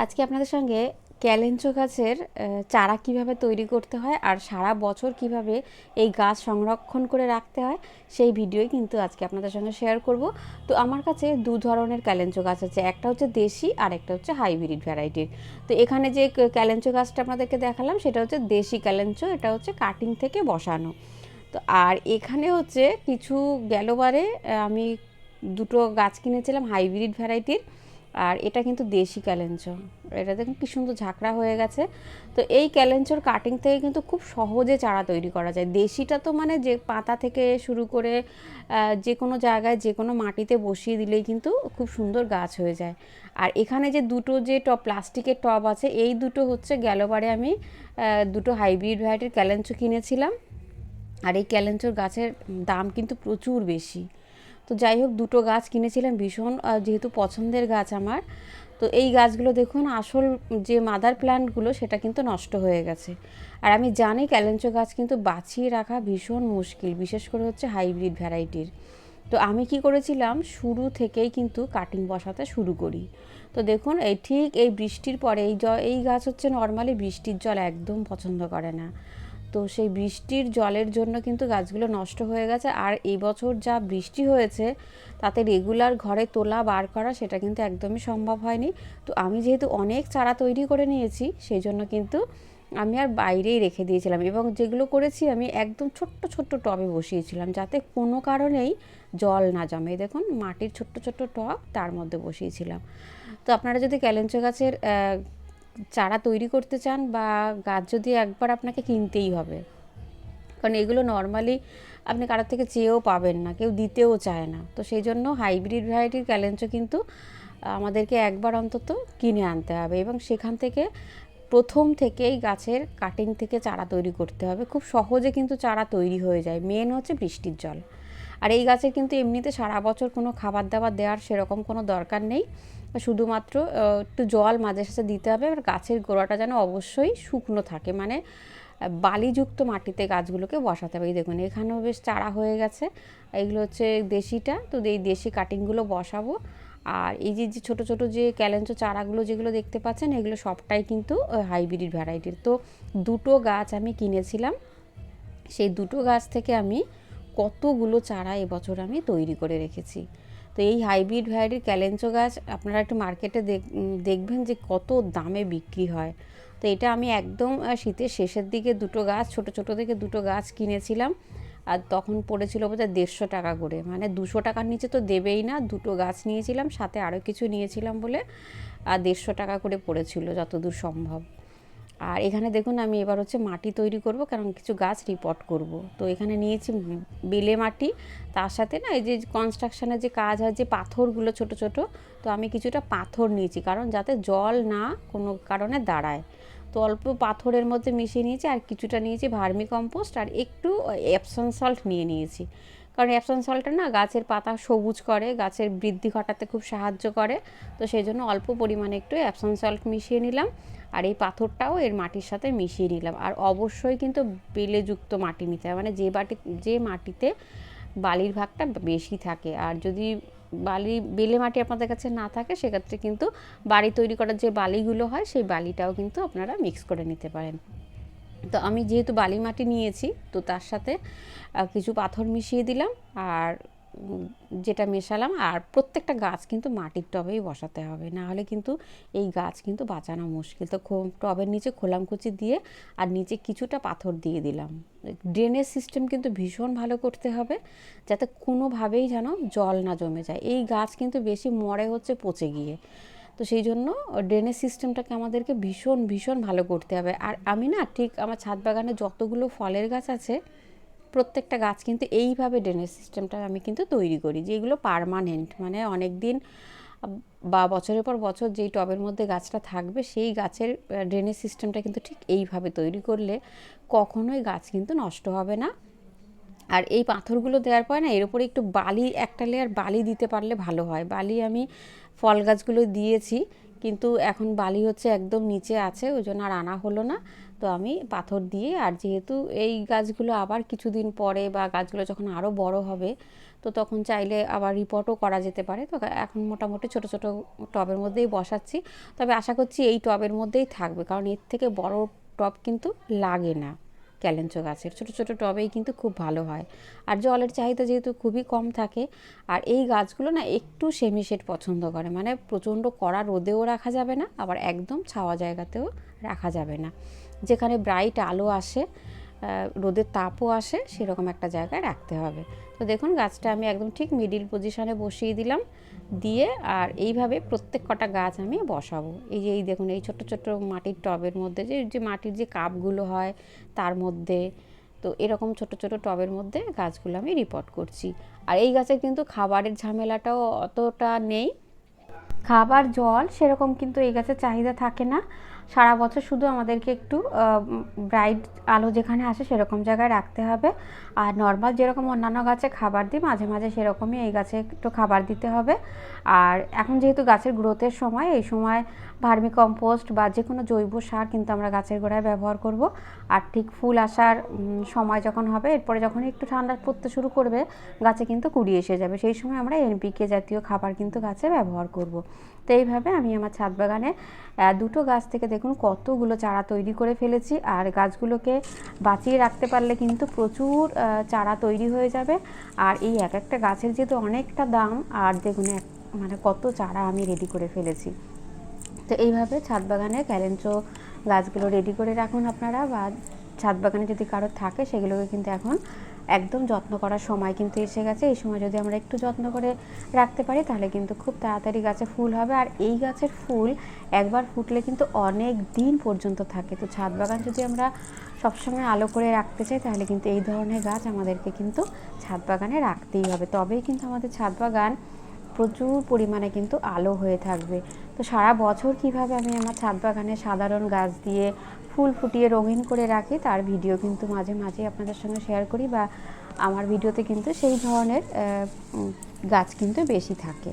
আজকে আপনাদের সঙ্গে ক্যালেঞ্চো গাছের চারা কীভাবে তৈরি করতে হয় আর সারা বছর কীভাবে এই গাছ সংরক্ষণ করে রাখতে হয়, সেই ভিডিওই কিন্তু আজকে আপনাদের সঙ্গে শেয়ার করব। তো আমার কাছে দু ধরনের ক্যালেঞ্চো গাছ আছে, একটা হচ্ছে দেশি আর একটা হচ্ছে হাইব্রিড ভ্যারাইটির তো এখানে যে ক্যালেঞ্চো গাছটা আপনাদেরকে দেখালাম, সেটা হচ্ছে দেশি ক্যালেঞ্চো, এটা হচ্ছে কাটিং থেকে বসানো। তো আর এখানে হচ্ছে কিছু গেলবারে আমি দুটো গাছ কিনেছিলাম হাইব্রিড ভ্যারাইটির আর এটা কিন্তু দেশি ক্যালেঞ্চো এটা দেখুন কি সুন্দর ঝাঁকড়া হয়ে গেছে। তো এই ক্যালেঞ্চোর কাটিং থেকে কিন্তু খুব সহজে চারা তৈরি করা যায়। দেশিটা তো মানে যে পাতা থেকে শুরু করে যে কোনো জায়গায়, যে কোনো মাটিতে বসিয়ে দিলেই কিন্তু খুব সুন্দর গাছ হয়ে যায়। আর এখানে যে দুটো যে টব প্লাস্টিকের টব আছে, এই দুটো হচ্ছে গেলবারে আমি দুটো হাইব্রিড ভ্যারাইটির ক্যালেঞ্চো কিনেছিলাম। আর এই ক্যালেঞ্চোর গাছের দাম কিন্তু প্রচুর বেশি। তো যাই হোক দুটো গাছ কিনেছিলাম, ভীষণ যেহেতু পছন্দের গাছ আমার। তো এই গাছগুলো দেখুন, আসল যে মাদার প্ল্যান্টগুলো সেটা কিন্তু নষ্ট হয়ে গেছে। আর আমি জানি ক্যালেঞ্চো গাছ কিন্তু বাঁচিয়ে রাখা ভীষণ মুশকিল, বিশেষ করে হচ্ছে হাইব্রিড ভ্যারাইটির তো আমি কি করেছিলাম, শুরু থেকেই কিন্তু কাটিং বসাতে শুরু করি। তো দেখুন, এই ঠিক এই বৃষ্টির পরে, এই জ, এই গাছ হচ্ছে নর্মালি বৃষ্টির জল একদম পছন্দ করে না। তো সেই বৃষ্টির জলের জন্য কিন্তু গাছগুলো নষ্ট হয়ে গেছে। আর এই বছর যা বৃষ্টি হয়েছে, তাতে রেগুলার ঘরে তোলা, বার করা সেটা কিন্তু একদমই সম্ভব হয়নি। তো আমি যেহেতু অনেক চারা তৈরি করে নিয়েছি, সেই জন্য কিন্তু আমি আর বাইরেই রেখে দিয়েছিলাম এবং যেগুলো করেছি আমি একদম ছোট্ট ছোট্ট টবে বসিয়েছিলাম যাতে কোনো কারণেই জল না জমে। দেখুন, মাটির ছোট্ট ছোট্ট টব তার মধ্যে বসিয়েছিলাম। তো আপনারা যদি ক্যালেঞ্চো গাছের চারা তৈরি করতে চান বা গাছ যদি একবার আপনাকে কিনতেই হবে। কারণ এগুলো নর্মালি আপনি কারোর থেকে চেয়েও পাবেন না, কেউ দিতেও চায় না। তো সেই জন্য হাইব্রিড ভ্যারাইটির ক্যালেঞ্চো কিন্তু আমাদেরকে একবার অন্তত কিনে আনতে হবে এবং সেখান থেকে প্রথম থেকেই গাছের কাটিং থেকে চারা তৈরি করতে হবে। খুব সহজে কিন্তু চারা তৈরি হয়ে যায়। মেন হচ্ছে বৃষ্টির জল। আর এই গাছের কিন্তু এমনিতে সারা বছর কোনো খাবার দাবার দেওয়ার সেরকম কোনো দরকার নেই। শুধুমাত্র একটু জল মাঝে সাঝে দিতে হবে আর গাছের গোড়াটা যেন অবশ্যই শুকনো থাকে। মানে বালিযুক্ত মাটিতে গাছগুলোকে বসাতে হবে। এই দেখুন, এখানেও বেশ চারা হয়ে গেছে। এইগুলো হচ্ছে দেশিটা, তো এই দেশি কাটিংগুলো বসাবো। আর এই যে যে ছোটো ছোটো যে ক্যালেঞ্চো চারাগুলো যেগুলো দেখতে পাচ্ছেন, এগুলো সবটাই কিন্তু হাইব্রিড ভ্যারাইটির তো দুটো গাছ আমি কিনেছিলাম। সেই দুটো গাছ থেকে আমি কতগুলো চারা এবছর আমি তৈরি করে রেখেছি। তো এই হাইব্রিড ভ্যারাইটির ক্যালেঞ্চো গাছ আপনারা একটু মার্কেটে দেখ- দেখবেন যে কত দামে বিক্রি হয়। তো এটা আমি একদম শীতের শেষের দিকে দুটো গাছ, ছোট ছোট থেকে দুটো গাছ কিনেছিলাম। আর তখন পড়েছিল বোধহয় দেড়শো টাকা করে। মানে দুশো টাকার নিচে তো দেবেই না। দুটো গাছ নিয়েছিলাম, সাথে আরও কিছু নিয়েছিলাম বলে, আর দেড়শো টাকা করে পড়েছিল, যতদূর সম্ভব। আর এখানে দেখুন আমি এবার হচ্ছে মাটি তৈরি করব, কারণ কিছু গাছ রিপোর্ট করব। তো এখানে নিয়েছি বেলে মাটি, তার সাথে না এই যে কনস্ট্রাকশনের যে কাজ হয়, যে পাথরগুলো ছোট ছোট, তো আমি কিছুটা পাথর নিয়েছি, কারণ যাতে জল না কোনো কারণে দাঁড়ায়। তো অল্প পাথরের মধ্যে মিশিয়ে নিয়েছি আর কিছুটা নিয়েছি ভার্মি কম্পোস্ট আর একটু এপসন সল্ট নিয়ে নিয়েছি। কারণ এপসন সল্টটা না গাছের পাতা সবুজ করে, গাছের বৃদ্ধি ঘটাতে খুব সাহায্য করে। তো সেই জন্য অল্প পরিমাণে একটু এপসন সল্ট মিশিয়ে নিলাম। আর এই পাথরটাও এর মাটির সাথে মিশিয়ে নিলাম। আর অবশ্যই কিন্তু বেলেযুক্ত মাটি নিতে হবে। মানে যে বাটি, যে মাটিতে বালির ভাগটা বেশি থাকে। আর যদি বালি, বেলে মাটি আপনাদের কাছে না থাকে, সেক্ষেত্রে কিন্তু বাড়ি তৈরি করার যে বালিগুলো হয়, সেই বালিটাও কিন্তু আপনারা মিক্স করে নিতে পারেন। তো আমি যেহেতু বালি মাটি নিয়েছি, তো তার সাথে কিছু পাথর মিশিয়ে দিলাম আর যেটা মেশালাম আর প্রত্যেকটা গাছ কিন্তু মাটির টবেই বসাতে হবে। না হলে কিন্তু এই গাছ কিন্তু বাঁচানো মুশকিল। তো টবের নিচে খোলামকুচি দিয়ে আর নিচে কিছুটা পাথর দিয়ে দিলাম। ড্রেনেজ সিস্টেম কিন্তু ভীষণ ভালো করতে হবে, যাতে কোনোভাবেই যেন জল না জমে যায়। এই গাছ কিন্তু বেশি মরে হচ্ছে পচে গিয়ে। তো সেই জন্য ড্রেনেজ সিস্টেমটাকে আমাদেরকে ভীষণ ভীষণ ভালো করতে হবে। আর আমি না ঠিক আমার ছাদ বাগানে যতগুলো ফলের গাছ আছে, প্রত্যেকটা গাছ কিন্তু এইভাবে ড্রেনেজ সিস্টেমটা আমি কিন্তু তৈরি করি যেগুলো পারমানেন্ট মানে অনেক দিন বা বছরের পর বছর যেই টবের মধ্যে গাছটা থাকবে, সেই গাছের ড্রেনেজ সিস্টেমটা কিন্তু ঠিক এইভাবে তৈরি করলে কখনোই গাছ কিন্তু নষ্ট হবে না। আর এই পাথরগুলো দেওয়ার পরে না, এর উপরে একটু বালি, একটা লেয়ার বালি দিতে পারলে ভালো হয়। বালি আমি ফল গাছগুলো দিয়েছি, কিন্তু এখন বালি হচ্ছে একদম নিচে আছে, ওই জন্য আর আনা হলো না। তো আমি পাথর দিয়ে, আর যেহেতু এই গাছগুলো আবার কিছুদিন পরে বা গাছগুলো যখন আরও বড় হবে, তো তখন চাইলে আবার রিপোর্টও করা যেতে পারে। তো এখন মোটামুটি ছোট ছোট টবের মধ্যেই বসাচ্ছি। তবে আশা করছি এই টবের মধ্যেই থাকবে, কারণ এর থেকে বড় টব কিন্তু লাগে না। ক্যালেঞ্চো গাছের ছোট ছোট টবেই কিন্তু খুব ভালো হয়। আর জলের চাহিদা যেহেতু খুবই কম থাকে, আর এই গাছগুলো না একটু সেমিশেড পছন্দ করে। মানে প্রচণ্ড কড়া রোদেও রাখা যাবে না, আবার একদম ছাওয়া জায়গাতেও রাখা যাবে না। যেখানে ব্রাইট আলো আসে রোদের তাপও আসে, সেরকম একটা জায়গায় রাখতে হবে। তো দেখুন, গাছটা আমি একদম ঠিক মিডিল পজিশনে বসিয়ে দিলাম, দিয়ে আর এইভাবে প্রত্যেক কটা গাছ আমি বসাবো। এই যে, এই দেখুন, এই ছোট ছোট মাটির টবের মধ্যে, যে যে মাটির যে কাপগুলো হয় তার মধ্যে, তো এরকম ছোট ছোট টবের মধ্যে গাছগুলো আমি রিপোর্ট করছি। আর এই গাছের কিন্তু খাবারের ঝামেলাটাও অতটা নেই। খাবার, জল, সেরকম কিন্তু এই গাছের চাহিদা থাকে না। সারা বছর শুধু আমাদেরকে একটু ব্রাইট আলো যেখানে আসে সেরকম জায়গায় রাখতে হবে। আর নর্মাল যেরকম অন্যান্য গাছে খাবার দিই, মাঝে মাঝে সেরকমই এই গাছে একটু খাবার দিতে হবে। আর এখন যেহেতু গাছের গ্রোথের সময়, এই সময় ভার্মি কম্পোস্ট বা যে কোনো জৈব সার কিন্তু আমরা গাছের গোড়ায় ব্যবহার করব। আর ঠিক ফুল আসার সময় যখন হবে, এরপরে যখন একটু ঠান্ডা পড়তে শুরু করবে, গাছে কিন্তু কুড়ি এসে যাবে। সেই সময় আমরা এনপিকে জাতীয় খাবার কিন্তু গাছে ব্যবহার করব। তো এইভাবে আমি আমার ছাদ বাগানে দুটো গাছ থেকে দেখুন, কতগুলো চারা তৈরি করে ফেলেছি আর গাছগুলোকে বাঁচিয়ে রাখতে পারলে কিন্তু প্রচুর চারা তৈরি হয়ে যাবে। আর এই এক একটা গাছের যেহেতু অনেকটা দাম, আর দেখুন এক মানে কত চারা আমি রেডি করে ফেলেছি। তো এইভাবে ছাদ বাগানে ক্যালেঞ্চো গাছগুলো রেডি করে রাখুন আপনারা, বা ছাদ বাগানে যদি কারও থাকে, সেগুলোকে কিন্তু এখন একদম যত্ন করার সময় কিন্তু এসে গেছে। এই সময় যদি আমরা একটু যত্ন করে রাখতে পারি, তাহলে কিন্তু খুব তাড়াতাড়ি গাছে ফুল হবে। আর এই গাছের ফুল একবার ফুটলে কিন্তু অনেক দিন পর্যন্ত থাকে। তো ছাদ বাগান যদি আমরা সবসময় আলো করে রাখতে চাই, তাহলে কিন্তু এই ধরনের গাছ আমাদেরকে কিন্তু ছাদ বাগানে রাখতেই হবে। তবেই কিন্তু আমাদের ছাদ বাগান প্রচুর পরিমাণে কিন্তু আলো হয়ে থাকবে। তো সারা বছর কীভাবে আমি আমার ছাদ বাগানে সাধারণ গাছ দিয়ে ফুল ফুটিয়ে রঙিন করে রাখি, তার ভিডিও কিন্তু মাঝে মাঝে আপনাদের সঙ্গে শেয়ার করি বা আমার ভিডিওতে কিন্তু সেই ধরনের গাছ কিন্তু বেশি থাকে।